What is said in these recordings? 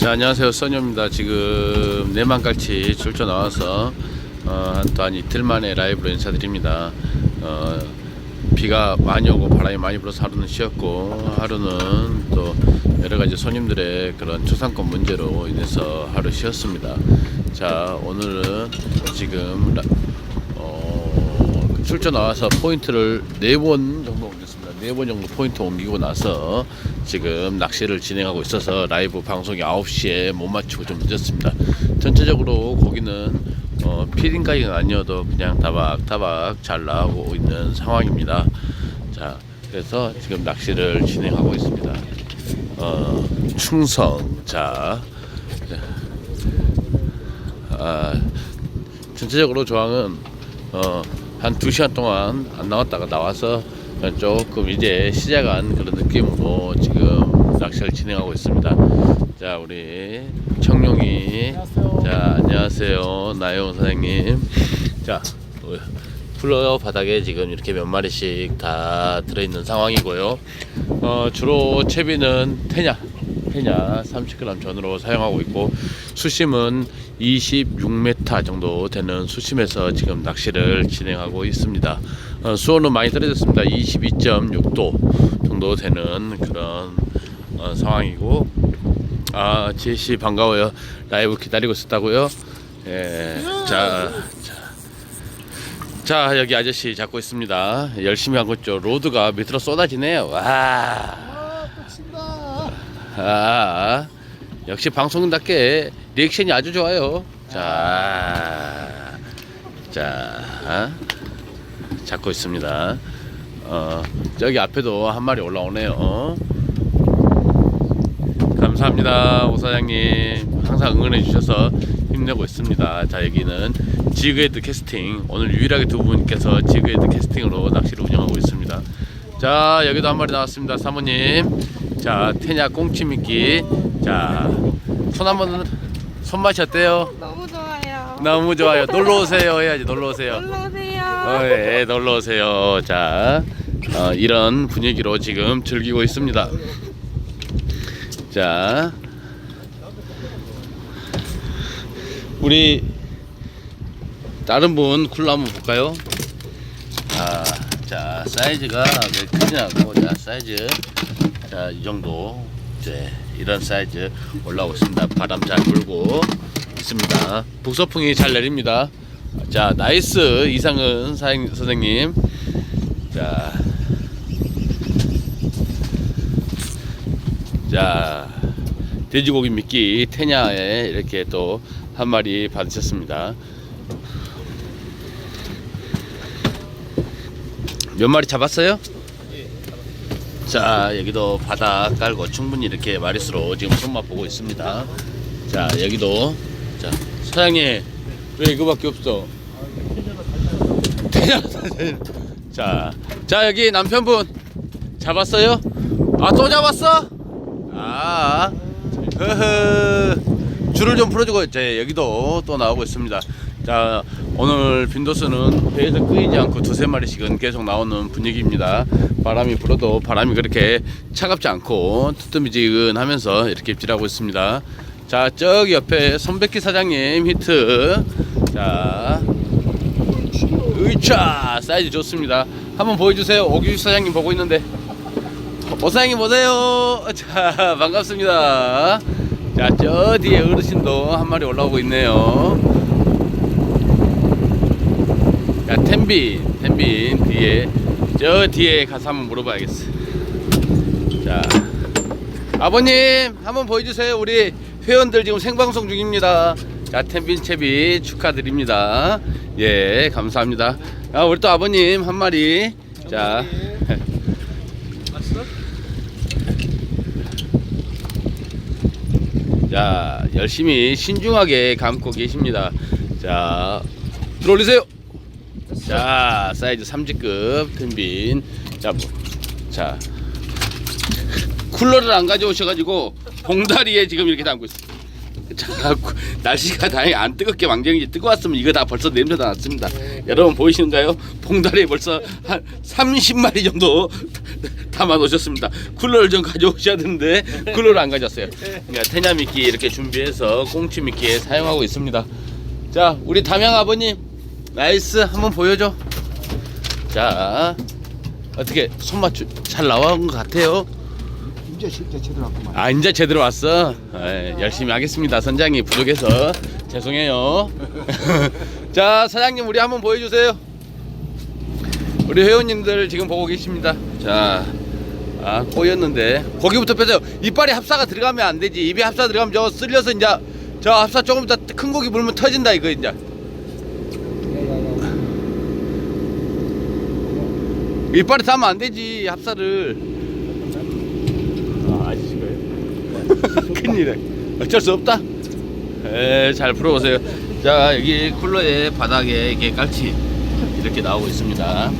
자 안녕하세요. 써니입니다. 지금 내만갈치 출조 나와서 어, 한또한 이틀 만에 라이브로 인사드립니다. 어, 비가 많이 오고 바람이 많이 불어서 하루는 쉬었고 하루는 또 여러가지 손님들의 그런 초상권 문제로 인해서 하루 쉬었습니다. 자 오늘은 지금 라- 어, 출조 나와서 포인트를 네 번 정도. 네 번 정도 포인트 옮기고 나서 지금 낚시를 진행하고 있어서 라이브 방송이 9시에 못 마치고 좀 늦었습니다. 전체적으로 고기는 어, 피딩까지는 아니어도 그냥 다박다박 잘 나오고 있는 상황입니다. 자, 그래서 지금 낚시를 진행하고 있습니다. 어, 충성. 자, 아, 전체적으로 조항은 어, 한 2시간 동안 안 나왔다가 나와서 조금 이제 시작한 그런 느낌으로 지금 낚시를 진행하고 있습니다. 자, 우리 청룡이 자, 안녕하세요. 나영 사장님. 자, 어, 플러 바닥에 지금 이렇게 몇 마리씩 다 들어있는 상황이고요. 어, 주로 채비는 테냐, 테냐 30g 전으로 사용하고 있고 수심은 26m 정도 되는 수심에서 지금 낚시를 진행하고 있습니다. 어, 수온은 많이 떨어졌습니다. 22.6도 정도 되는 그런 어, 상황이고 아 지혜씨 반가워요. 라이브 기다리고 있었다고요? 예, 자, 자, 자 여기 아저씨 잡고 있습니다. 열심히 하고 있죠. 로드가 밑으로 쏟아지네요. 와. 친다 아, 역시 방송답게 리액션이 아주 좋아요. 자, 자, 잡고 있습니다. 어, 저기 앞에도 한 마리 올라오네요. 감사합니다, 오 사장님. 항상 응원해 주셔서 힘내고 있습니다. 자, 여기는 지그헤드 캐스팅. 오늘 유일하게 두 분께서 지그헤드 캐스팅으로 낚시를 운영하고 있습니다. 자, 여기도 한 마리 나왔습니다, 사모님. 자, 테냐 꽁치 미끼. 자, 손 한번 손맛이 어때요? 너무 좋아요 너무 좋아요. 놀러 오세요 해야지. 놀러 오세요. 어, 예, 놀러 오세요. 자, 어, 이런 분위기로 지금 즐기고 있습니다. 자, 우리 다른 분 쿨러 한번 볼까요? 아, 자, 사이즈가 몇 크냐고, 자, 사이즈, 자, 이 정도, 이제 이런 사이즈 올라오고 있습니다. 바람 잘 불고 있습니다. 북서풍이 잘 내립니다. 자, 나이스 이상은 사장, 선생님. 자, 자, 돼지고기 미끼 테냐에 이렇게 또 한 마리 받으셨습니다. 몇 마리 잡았어요? 자, 여기도 바닥 깔고 충분히 이렇게 마리수로 지금 손맛 보고 있습니다. 자, 여기도 자, 사장님 왜 이거밖에 없어? 자, 자 여기 남편분 잡았어요? 아 또 잡았어? 아, 흐흐. 줄을 좀 풀어주고 이제 여기도 또 나오고 있습니다. 자, 오늘 빈도수는 배에서 끄이지 않고 두세 마리씩은 계속 나오는 분위기입니다. 바람이 불어도 바람이 그렇게 차갑지 않고 뜨뜻미지근하면서 이렇게 입질하고 있습니다. 자, 저기 옆에 손백희 사장님 히트. 자, 으차 사이즈 좋습니다. 한번 보여주세요. 오규 사장님 보고 있는데. 오 사장님 보세요. 자 반갑습니다. 자 저 뒤에 어르신도 한 마리 올라오고 있네요. 자 텐빈 텐빈 뒤에 저 뒤에 가서 한번 물어봐야겠어. 자 아버님 한번 보여주세요. 우리 회원들 지금 생방송 중입니다. 자 텐빈 채비 축하드립니다. 예 감사합니다. 아, 우리 또 아버님 한 마리. 자. 자, 열심히 신중하게 감고 계십니다. 자, 들어올리세요. 자, 사이즈 3지급 텐빈. 자, 뭐, 자, 쿨러를 안 가져오셔가지고 봉다리에 지금 이렇게 담고 있어요. 자, 구- 날씨가 다행히 안 뜨겁게 왕정이지 뜨거웠으면 이거 다 벌써 냄새가 났습니다. 여러분 보이시는가요? 봉다리에 벌써 한 30마리 정도 담아 놓으셨습니다. 쿨러를 좀 가져오셔야 되는데 쿨러를 안 가져왔어요. 그러니까 테냐 미끼 이렇게 준비해서 꽁치 미끼에 사용하고 있습니다. 자, 우리 담양 아버님 나이스 한번 보여줘. 자, 어떻게 손맞춤 잘 나온 것 같아요. 이제 진짜 제대로 왔구만. 아 이제 제대로 왔어. 에, 열심히 하겠습니다. 선장이 부족해서 죄송해요. 자 사장님 우리 한번 보여주세요. 우리 회원님들 지금 보고 계십니다. 자. 아 꼬였는데 고기부터 빼세요 이빨에 합사가 들어가면 안 되지 입에 합사 들어가면 저거 쓸려서 이제 저 합사 조금 더 큰 고기 물면 터진다 이거 이제 이빨에 닿으면 안 되지 합사를 아, 아시고요. 큰 일이네. 어쩔 수 없다. 에, 잘 풀어보세요. 자, 여기 쿨러의 바닥에 이게 깔치 이렇게 나오고 있습니다.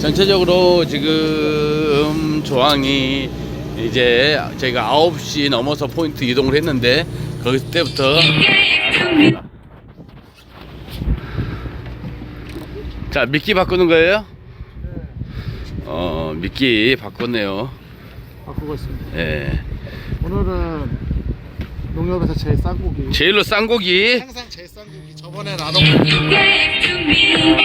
전체적으로 지금 조항이 이제 저희가 9시 넘어서 포인트 이동을 했는데 거기 때부터 자 미끼 바꾸는 거예요? 어 미끼 바꿨네요. 바꾸고 있습니다. 예. 오늘은 농협에서 제일 싼 고기. 제일로 싼 고기. 항상 제일 싼 고기. 저번에 나도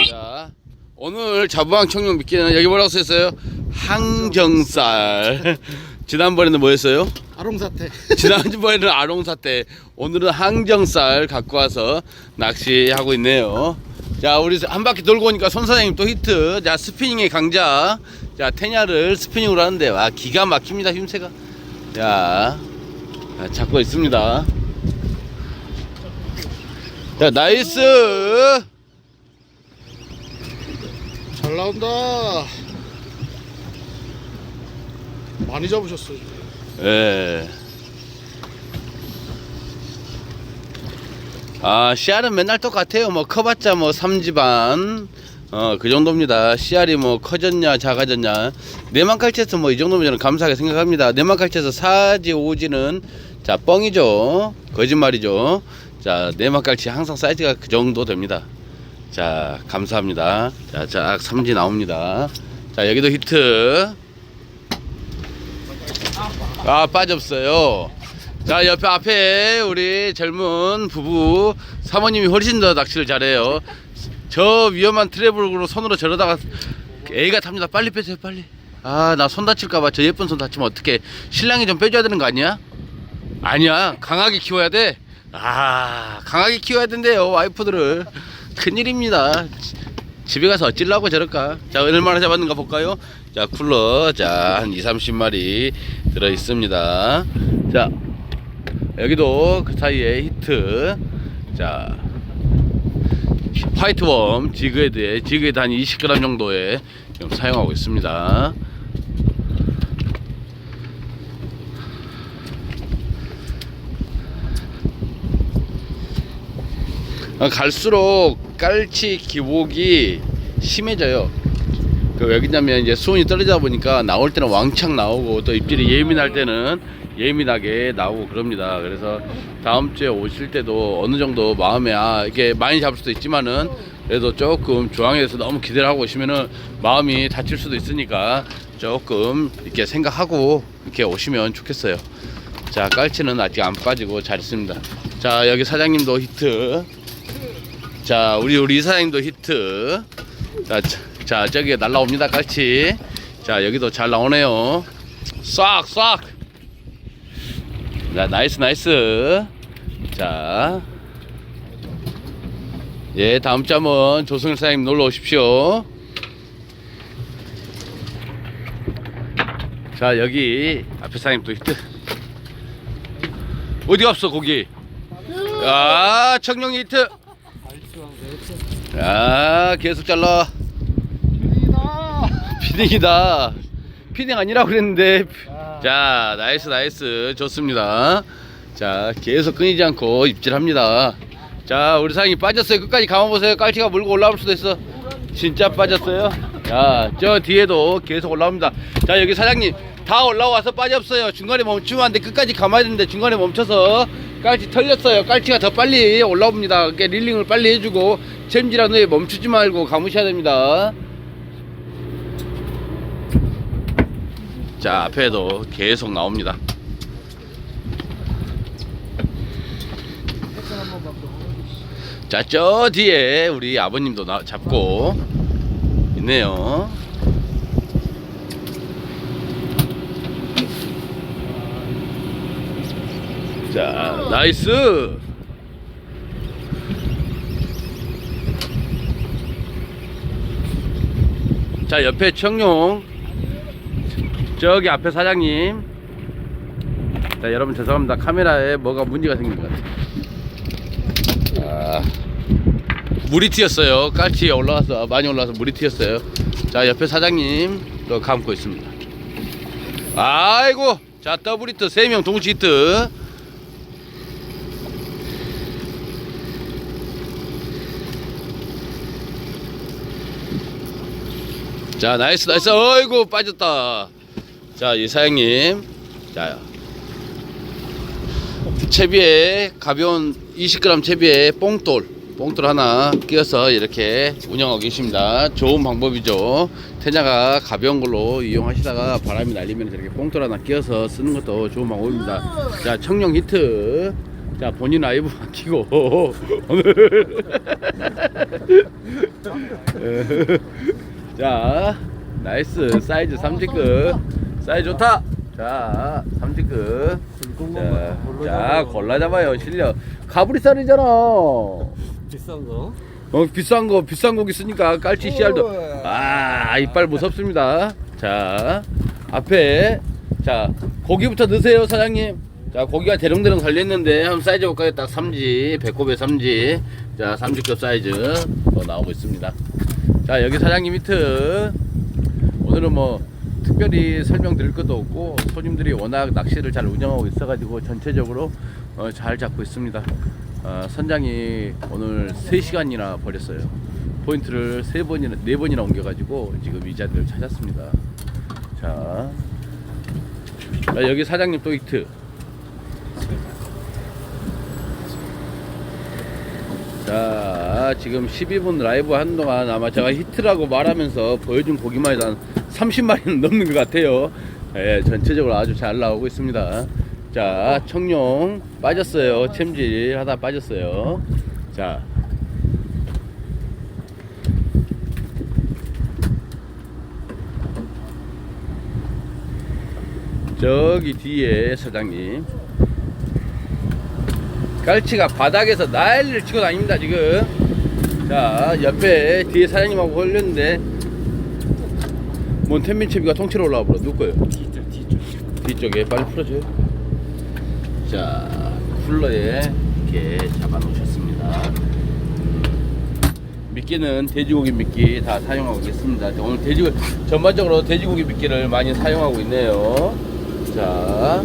자, 오늘 자부왕 청룡 미끼는 여기 뭐라고 써있어요? 항정살. 지난번에는 뭐였어요? 아롱사태. 지난번에는 아롱사태. 오늘은 항정살 갖고 와서 낚시하고 있네요. 자, 우리 한 바퀴 돌고 오니까 손 사장님 또 히트. 자, 스피닝의 강자. 자, 테냐를 스피닝으로 하는데 와 기가 막힙니다 힘새가. 자, 자, 잡고 있습니다. 자, 나이스. 잘 나온다. 많이 잡으셨어요. 예. 아, 씨알은 맨날 똑같아요. 뭐 커봤자 뭐 3지반. 어, 그 정도입니다. 씨알이 뭐 커졌냐, 작아졌냐. 내만 칼치에서 뭐 이 정도면 저는 감사하게 생각합니다. 내만 칼치에서 4지, 5지는 자, 뻥이죠. 거짓말이죠. 자, 내만 칼치 항상 사이즈가 그 정도 됩니다. 자, 감사합니다. 자, 쫙 3지 나옵니다. 자, 여기도 히트. 아 빠졌어요. 자 옆에 앞에 우리 젊은 부부 사모님이 훨씬 더 낚시를 잘해요. 저 위험한 트래블로 손으로 저러다가 애가 탑니다. 빨리 빼세요 빨리. 아 나 손 다칠까봐 저 예쁜 손 다치면 어떻게 신랑이 좀 빼줘야 되는 거 아니야? 아니야 강하게 키워야 돼. 아 강하게 키워야 된대요 와이프들을 큰일입니다. 집에 가서 어찌려고 저럴까? 자, 얼마나 잡았는가 볼까요? 자, 쿨러. 자, 한 2, 30마리 들어 있습니다. 자, 여기도 그 사이에 히트. 자, 화이트웜 지그헤드에 지그헤드 한 20g 정도에 지금 사용하고 있습니다. 어, 갈수록 깔치 기복이 심해져요. 그 왜냐면 이제 수온이 떨어지다 보니까 나올 때는 왕창 나오고 또 입질이 예민할 때는 예민하게 나오고 그럽니다. 그래서 다음 주에 오실 때도 어느 정도 마음에 아 이게 많이 잡을 수도 있지만은 그래도 조금 중앙에서 너무 기대를 하고 오시면은 마음이 다칠 수도 있으니까 조금 이렇게 생각하고 이렇게 오시면 좋겠어요. 자 깔치는 아직 안 빠지고 잘 있습니다. 자 여기 사장님도 히트. 자, 우리 우리 이사장님도 히트. 자, 자, 자 저기 날라옵니다, 깔치. 자, 여기도 잘 나오네요. 싹, 싹. 자, 나이스, 나이스. 자, 예, 다음 주 한번 조승일 사장님 놀러 오십시오. 자, 여기 앞에 사장님도 히트. 어디 갔어, 거기? 아, 청룡 히트. 야 계속 잘라 이다. 피딩이다 피딩 아니라고 그랬는데 자 나이스 나이스 좋습니다 자 계속 끊이지 않고 입질합니다. 자 우리 사장님 빠졌어요. 끝까지 감아보세요. 깔치가 물고 올라올 수도 있어. 진짜 빠졌어요? 자저 뒤에도 계속 올라옵니다. 자 여기 사장님 다 올라와서 빠졌어요. 중간에 멈추면 안돼. 끝까지 감아야 되는데 중간에 멈춰서 깔치 털렸어요. 깔치가 더 빨리 올라옵니다. 그러니까 릴링을 빨리 해주고 챔질한 후에 멈추지 말고 감으셔야 됩니다. 자 앞에도 계속 나옵니다. 자 저 뒤에 우리 아버님도 나, 잡고 있네요. 자 나이스. 자 옆에 청룡 저기 앞에 사장님 자 여러분 죄송합니다 카메라에 뭐가 문제가 생긴 것 같아요 아, 물이 튀었어요. 깔치에 올라와서 많이 올라와서 물이 튀었어요. 자 옆에 사장님 또 감고 있습니다. 아이고 자 더블 히트 3명 동시 히트. 자 나이스 나이스. 어이구 빠졌다. 자 이 사장님. 자 채비에 가벼운 20g 채비에 뽕돌 뽕돌 하나 끼워서 이렇게 운영하고 계십니다. 좋은 방법이죠. 태냐가 가벼운 걸로 이용하시다가 바람이 날리면 이렇게 뽕돌 하나 끼워서 쓰는 것도 좋은 방법입니다. 자 청룡 히트. 자 본인 라이브 키고 오늘. 자 나이스. 사이즈 3지급. 사이즈 좋다. 자 3지급. 자, 자 골라 잡아요. 실력. 가브리살이잖아. 어 비싼 거. 비싼 거 비싼 고기 쓰니까 깔치 씨알도. 아 이빨 무섭습니다. 자 앞에 자 고기부터 넣으세요 사장님. 자 고기가 대롱대롱 달려있는데 한번 사이즈 볼까요? 딱 3지 배꼽에 3지. 자 3지급 사이즈 또 나오고 있습니다. 자 여기 사장님 히트. 오늘은 뭐 특별히 설명드릴 것도 없고 손님들이 워낙 낚시를 잘 운영하고 있어가지고 전체적으로 어, 잘 잡고 있습니다 어, 선장이 오늘 3시간이나 버렸어요. 포인트를 3번이나 4번이나 옮겨가지고 지금 이 자리를 찾았습니다. 자, 자 여기 사장님 또 히트. 자 지금 12분 라이브 하는 동안 아마 제가 히트라고 말하면서 보여준 고기만 해도 한 30마리는 넘는 것 같아요. 예, 전체적으로 아주 잘 나오고 있습니다 자 청룡 빠졌어요. 챔질 하다 빠졌어요. 자. 저기 뒤에 사장님. 깔치가 바닥에서 난리를 치고 다닙니다 지금. 자 옆에 뒤에 사장님하고 걸렸는데 뭔 텐민채비가 통째로 올라와 버려. 누구 거예요? 뒤쪽 뒤쪽. 뒤쪽에. 빨리 풀어줘요 자 쿨러에 이렇게 잡아 놓으셨습니다. 미끼는 돼지고기 미끼 다 사용하고 있습니다. 오늘 돼지고기 전반적으로 돼지고기 미끼를 많이 사용하고 있네요. 자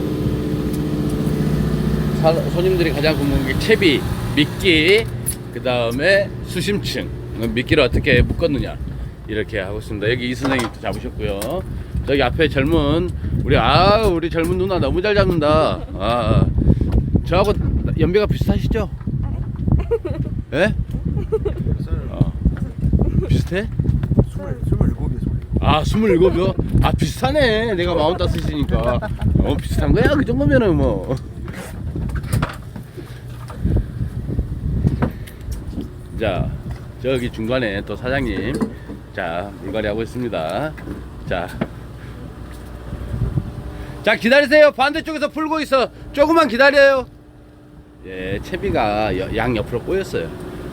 사- 손님들이 가장 궁금한 게 채비, 미끼, 그 다음에 수심층, 미끼를 어떻게 묶었느냐. 이렇게 하고 있습니다. 여기 이 선생님 도 잡으셨고요. 저기 앞에 젊은 우리 아 우리 젊은 누나 너무 잘 잡는다. 아 저하고 연배가 비슷하시죠? 예? 어. 비슷해? 아, 스물일곱이요? 아, 비슷하네. 내가 마흔다섯이니까. 어, 비슷한 거야? 그 정도면은 뭐. 자, 저기 중간에 또 사장님. 자, 물갈이 하고 있습니다. 자. 자, 기다리세요. 반대쪽에서 풀고 있어. 조금만 기다려요. 예, 채비가 여- 양 옆으로 꼬였어요.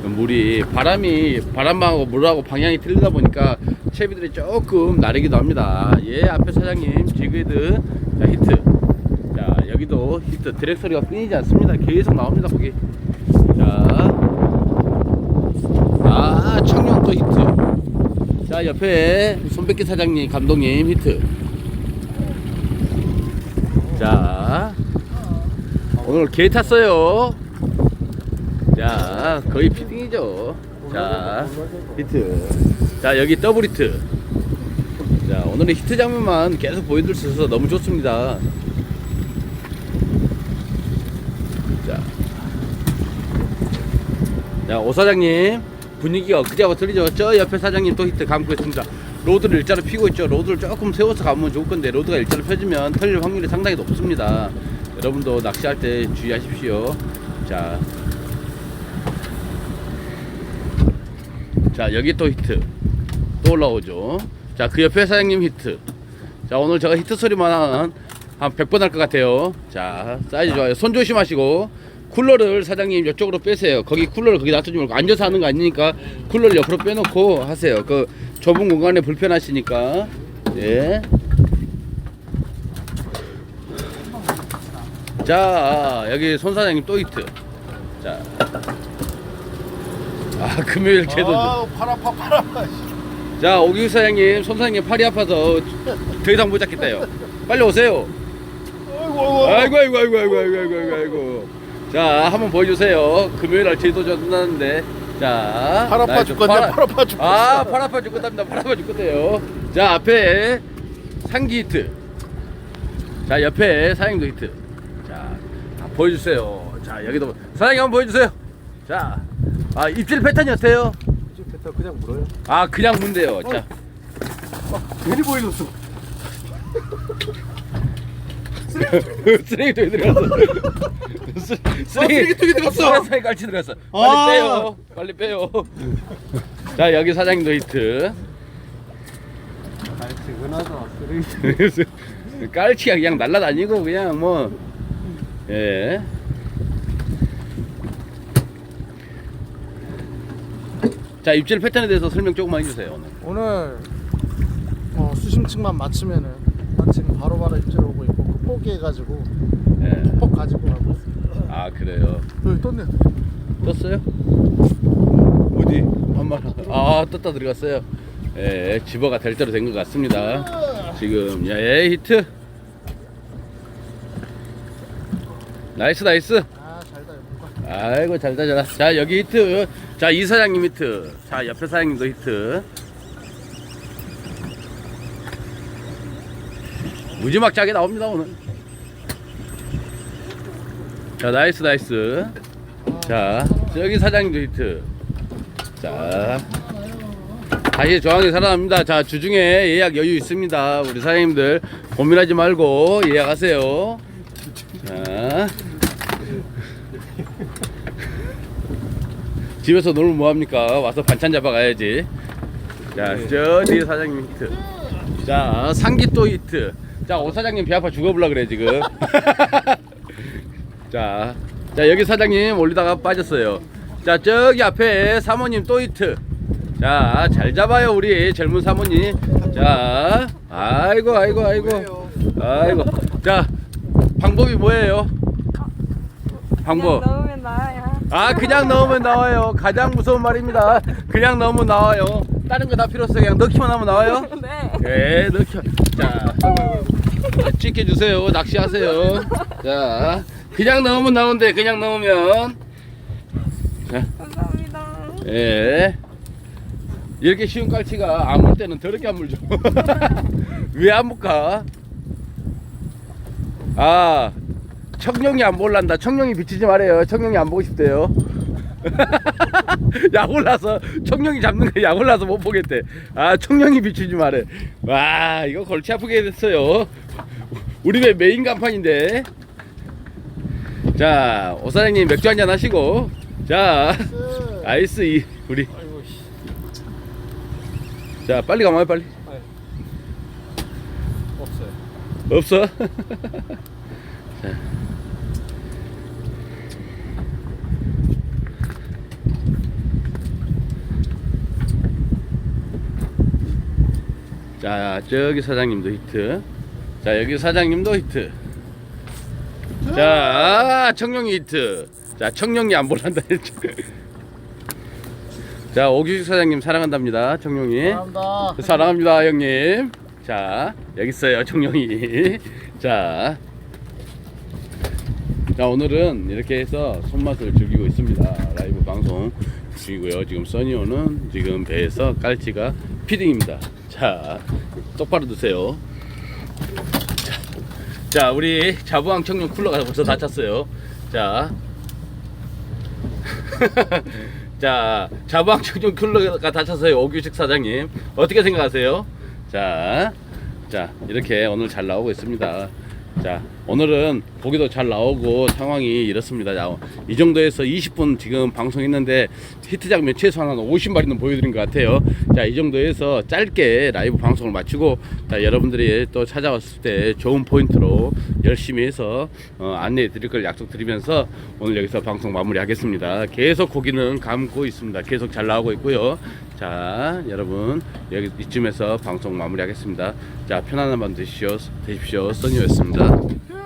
물이 바람이 바람하고 물하고 방향이 틀리다 보니까 채비들이 조금 나르기도 합니다. 예, 앞에 사장님 지그헤드 자 히트. 자 여기도 히트 드랙 소리가 끊이지 않습니다. 계속 나옵니다 거기. 자, 아 청룡 또 히트. 자 옆에 손백기 사장님 감독님 히트. 자 오늘 개 탔어요. 자, 거의 피딩이죠. 자, 히트. 자, 여기 더블 히트. 자, 오늘은 히트 장면만 계속 보여드릴 수 있어서 너무 좋습니다. 자. 자, 오 사장님. 분위기가 엊그제하고 틀리죠? 저 옆에 사장님 또 히트 감고 있습니다. 로드를 일자로 피고 있죠. 로드를 조금 세워서 가면 좋을 건데 로드가 일자로 펴지면 털릴 확률이 상당히 높습니다. 여러분도 낚시할 때 주의하십시오. 자, 자 여기 또 히트 또 올라오죠. 자 그 옆에 사장님 히트. 자 오늘 제가 히트 소리만 한, 한 100번 할 것 같아요. 자 사이즈 좋아요. 손 조심하시고 쿨러를 사장님 이쪽으로 빼세요. 거기 쿨러를 거기 놔두지 말고 앉아서 하는 거 아니니까 쿨러를 옆으로 빼놓고 하세요. 그 좁은 공간에 불편하시니까. 예. 자 여기 손 사장님 또 히트 자. 아 금요일 제도 팔 아파 팔 아파 자 오기욱 사장님 손 사장님 팔이 아파서 더 이상 못 잡겠다요. 빨리 오세요. 아이고 아이고 아이고. 아이고 아이고 아이고 자 한번 보여주세요. 금요일 날 제도 전화하는데. 자. 팔 아파 죽겠네 팔- 팔 아파 죽겠어 아, 팔 아파 죽겠답니다. 팔 아파 죽겠대요. 자, 앞에 상기 히트. 자, 옆에 사장님도 히트. 자, 아, 보여주세요. 자, 여기도 사장님 한번 보여주세요. 자, 아, 입질 패턴이 어때요? 그냥 물어요. 아, 그냥 문대요. 자, 괜히 보여줬어. 쓰레기 통에 들어갔어. 쓰- 쓰레기통에 들어갔어. 쓰레기 깔치 들어갔어. 빨리 아. 빼요. 빨리 빼요. 자, 여기 사장님도 히트. 아, 퇴근하자. 쓰레기. 깔치가 그냥 날라다니고 그냥 뭐 예. 자 입질 패턴에 대해서 설명 조금만 해주세요 오늘. 오늘 어, 수심층만 맞추면은 마침 바로바로 입질 오고 있고 그 포기해가지고 예. 폭 가지고 가고 아 그래요. 여기 떴네 떴어요? 어디? 한마 아 떴다 들어갔어요. 예, 집어가 될 대로 된 것 같습니다. 지금 예 히트. 나이스 나이스. 아 잘 다 아이고 잘다 잘다 자 여기 히트 자 이 사장님 히트 자 옆에 사장님도 히트 무지막지하게 나옵니다 오늘 자 나이스 나이스 자 여기 사장님도 히트 자 다시 저항이 살아납니다 자 주중에 예약 여유 있습니다 우리 사장님들 고민하지 말고 예약하세요 자 집에서 놀면 뭐합니까? 와서 반찬 잡아가야지. 자, 저 뒤에 사장님 히트. 자, 상기 또 히트. 자, 오 사장님 배 아파 죽어볼라 그래, 지금. 자, 자, 여기 사장님 올리다가 빠졌어요. 자, 저기 앞에 사모님 또 히트. 자, 잘 잡아요, 우리 젊은 사모님. 자, 아이고, 아이고, 아이고. 아이고. 자, 방법이 뭐예요? 방법. 그냥 넣으면 나와요. 아 그냥 넣으면 나와요 가장 무서운 말입니다 그냥 넣으면 나와요 다른 거 다 필요 없어요 그냥 넣기만 하면 나와요 네. 네 넣기 자 찍게 주세요. 낚시하세요. 자 그냥 넣으면 나오는데 그냥 넣으면. 감사합니다. 예. 이렇게 쉬운 깔치가 안 물 때는 더럽게 안 물죠. 왜 안 물까? 아 청룡이 안 볼란다. 청룡이 비치지 말아요. 청룡이 안 보고 싶대요 약 올라서 청룡이 잡는 거 약 올라서 못 보겠대. 아 청룡이 비치지 말해. 와 이거 골치 아프게 됐어요. 우리 배 메인 간판인데. 자 오사장님 맥주 한잔 하시고. 자 아이스 이 우리. 자 빨리 가봐요 빨리. 없어요. 없어? 자 저기 사장님도 히트. 자 여기 사장님도 히트. 자 청룡이 히트. 자 청룡이 안 볼란다 했죠. 자 오규식 사장님 사랑한답니다 청룡이. 감사합니다. 사랑합니다 형님. 자 여기 있어요 청룡이. 자, 자 오늘은 이렇게 해서 손맛을 즐기고 있습니다. 라이브 방송 중이고요. 지금 써니오는 지금 배에서 깔치가 피딩입니다 자 똑바로 드세요 자, 자 우리 자부왕 청룡 쿨러가 벌써 다 찼어요 자 자, 자부왕 청룡 쿨러가 다 찼어요. 오규식 사장님. 어떻게 생각하세요? 자, 자 이렇게 오늘 잘 나오고 있습니다. 자 오늘은 고기도 잘 나오고 상황이 이렇습니다. 자, 이 정도에서 20분 지금 방송했는데 히트 장면 최소한 한 50마리는 보여드린 것 같아요. 자 이 정도에서 짧게 라이브 방송을 마치고 자, 여러분들이 또 찾아왔을 때 좋은 포인트로 열심히 해서 어, 안내해 드릴 걸 약속드리면서 오늘 여기서 방송 마무리하겠습니다. 계속 고기는 감고 있습니다. 계속 잘 나오고 있고요. 자 여러분 여기 이쯤에서 방송 마무리하겠습니다. 자 편안한 밤 되십시오. 되십시오. 써니였습니다.